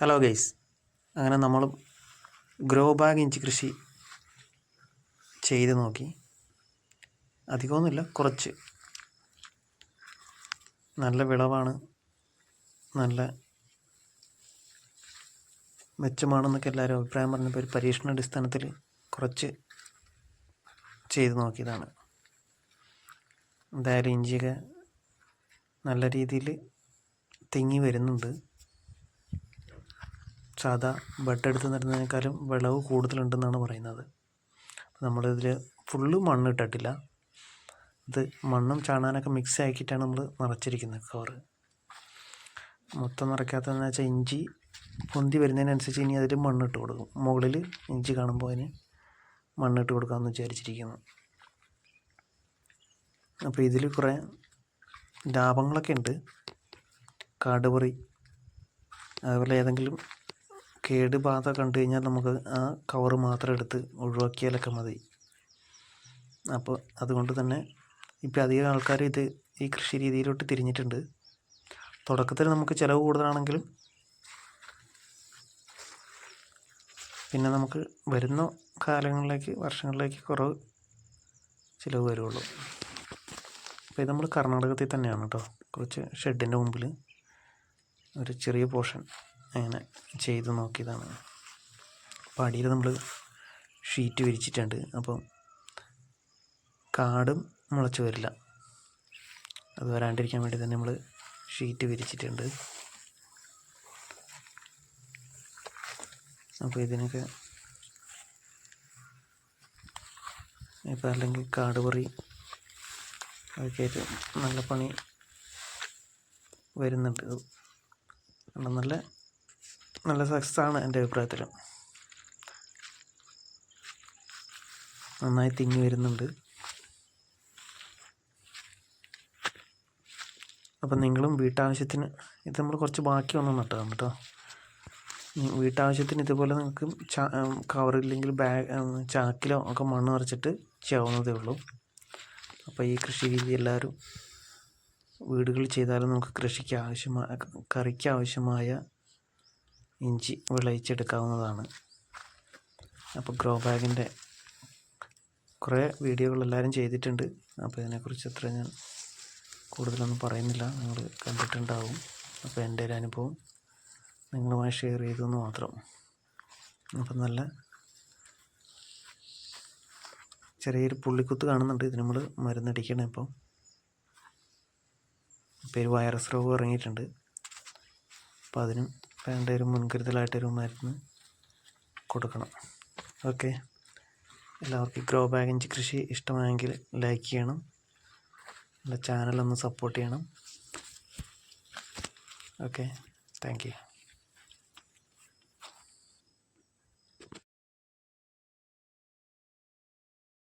Hello guys അങ്ങനെ നമ്മൾ grow bag ഇഞ്ചി കൃഷി ചെയ്ത് നോക്കി. അധികമൊന്നുമില്ല കുറച്ച്. നല്ല വിളവാണ്. നല്ല മെച്ചമാണെന്നൊക്കെ എല്ലാവരും അഭിപ്രായം പറഞ്ഞപ്പോൾ ഒരു പരീക്ഷണ അടിസ്ഥാനത്തിൽ കുറച്ച് ചെയ്ത് നോക്കിയതാണ്. എന്തായാലും ഇഞ്ചിയൊക്കെ നല്ല രീതിയിൽ തിങ്ങി വരുന്നുണ്ട്. സാധാ എടുത്ത് നടുന്നതിനേക്കാളും വിളവ് കൂടുതലുണ്ടെന്നാണ് പറയുന്നത്. നമ്മളിതിൽ ഫുള്ള് മണ്ണ് ഇട്ടിട്ടില്ല. ഇത് മണ്ണും ചാണാനൊക്കെ മിക്സ് ആക്കിയിട്ടാണ് നമ്മൾ നിറച്ചിരിക്കുന്നത് കവറ് മൊത്തം നിറയ്ക്കാത്തതെന്ന് വെച്ചാൽ ഇഞ്ചി പൊന്തി വരുന്നതിനനുസരിച്ച് ഇനി അതിൽ മണ്ണിട്ട് കൊടുക്കും. മുകളിൽ ഇഞ്ചി കാണുമ്പോൾ അതിന് മണ്ണിട്ട് കൊടുക്കാമെന്ന് വിചാരിച്ചിരിക്കുന്നു. അപ്പോൾ ഇതിൽ കുറേ ലാഭങ്ങളൊക്കെ ഉണ്ട്. കാടുപറി അതുപോലെ ഏതെങ്കിലും കേടുബാധ കണ്ടു കഴിഞ്ഞാൽ നമുക്ക് ആ കവർ മാത്രം എടുത്ത് ഒഴിവാക്കിയാലൊക്കെ മതി. അപ്പോൾ അതുകൊണ്ട് തന്നെ ഇപ്പോൾ അധികം ആൾക്കാർ ഇത് ഈ കൃഷി രീതിയിലോട്ട് തിരിഞ്ഞിട്ടുണ്ട്. തുടക്കത്തിൽ നമുക്ക് ചിലവ് കൂടുതലാണെങ്കിലും പിന്നെ നമുക്ക് വരുന്ന കാലങ്ങളിലേക്ക് വർഷങ്ങളിലേക്ക് കുറവ് ചിലവ് വരുള്ളൂ. അപ്പോൾ ഇത് നമ്മൾ കർണാടകത്തിൽ തന്നെയാണ് കേട്ടോ. കുറച്ച് ഷെഡിന്റെ മുമ്പിൽ ഒരു ചെറിയ പോർഷൻ അങ്ങനെ ചെയ്ത് നോക്കിയതാണ്. അപ്പോൾ അടിയിൽ നമ്മൾ ഷീറ്റ് വിരിച്ചിട്ടുണ്ട്. അപ്പം കാടും മുളച്ച് വരില്ല. അത് വരാണ്ടിരിക്കാൻ വേണ്ടി തന്നെ നമ്മൾ ഷീറ്റ് വിരിച്ചിട്ടുണ്ട്. അപ്പോൾ ഇതിനൊക്കെ ഇപ്പം അല്ലെങ്കിൽ കാട് പറി അതൊക്കെ ആയിട്ട് നല്ല പണി വരുന്നുണ്ട്. നല്ല നല്ല സക്സസ് ആണ് എന്റെ അഭിപ്രായത്തിൽ. നന്നായി തിങ്ങി വരുന്നുണ്ട്. അപ്പം നിങ്ങളും വീട്ടാവശ്യത്തിന് ഇത് നമ്മൾ കുറച്ച് ബാക്കി വന്നു നട്ടതാണ് കേട്ടോ വീട്ടാവശ്യത്തിന് ഇതുപോലെ നിങ്ങൾക്ക് കവറില്ലെങ്കിൽ ബാഗ് ചാക്കിലോ ഒക്കെ മണ്ണ് നിറച്ചിട്ട് ചെയ്യാവുന്നതേ ഉള്ളൂ. അപ്പോൾ ഈ കൃഷി രീതി എല്ലാവരും വീടുകളിൽ ചെയ്താലും നമുക്ക് കൃഷിക്ക് ആവശ്യമായ കറിക്ക് ആവശ്യമായ ഇഞ്ചി വിളയിച്ചെടുക്കാവുന്നതാണ്. അപ്പോൾ ഗ്രോ ബാഗിന്റെ കുറേ വീഡിയോകൾ എല്ലാവരും ചെയ്തിട്ടുണ്ട്. അപ്പോൾ ഇതിനെക്കുറിച്ച് അത്ര ഞാൻ കൂടുതലൊന്നും പറയുന്നില്ല. നിങ്ങൾ കണ്ടിട്ടുണ്ടാവും. അപ്പോൾ എന്റെ ഒരു അനുഭവം നിങ്ങളുമായി ഷെയർ ചെയ്തു എന്ന് മാത്രം. അപ്പം നല്ല ചെറിയൊരു പുള്ളിക്കുത്ത് കാണുന്നുണ്ട്. ഇതിന് നമ്മൾ മരുന്നടിക്കണം ഇപ്പം. പേര് വൈറസ് രോഗം ഇറങ്ങിയിട്ടുണ്ട്. അപ്പോൾ അതിനും വേണ്ട ഒരു മുൻകരുതലായിട്ടൊരു മരുന്ന് കൊടുക്കണം. ഓക്കെ? എല്ലാവർക്കും ഗ്രോ ബാഗഞ്ച് കൃഷി ഇഷ്ടമായെങ്കിൽ ലൈക്ക് ചെയ്യണം. എന്റെ ചാനലൊന്ന് സപ്പോർട്ട് ചെയ്യണം. ഓക്കെ? Thank you.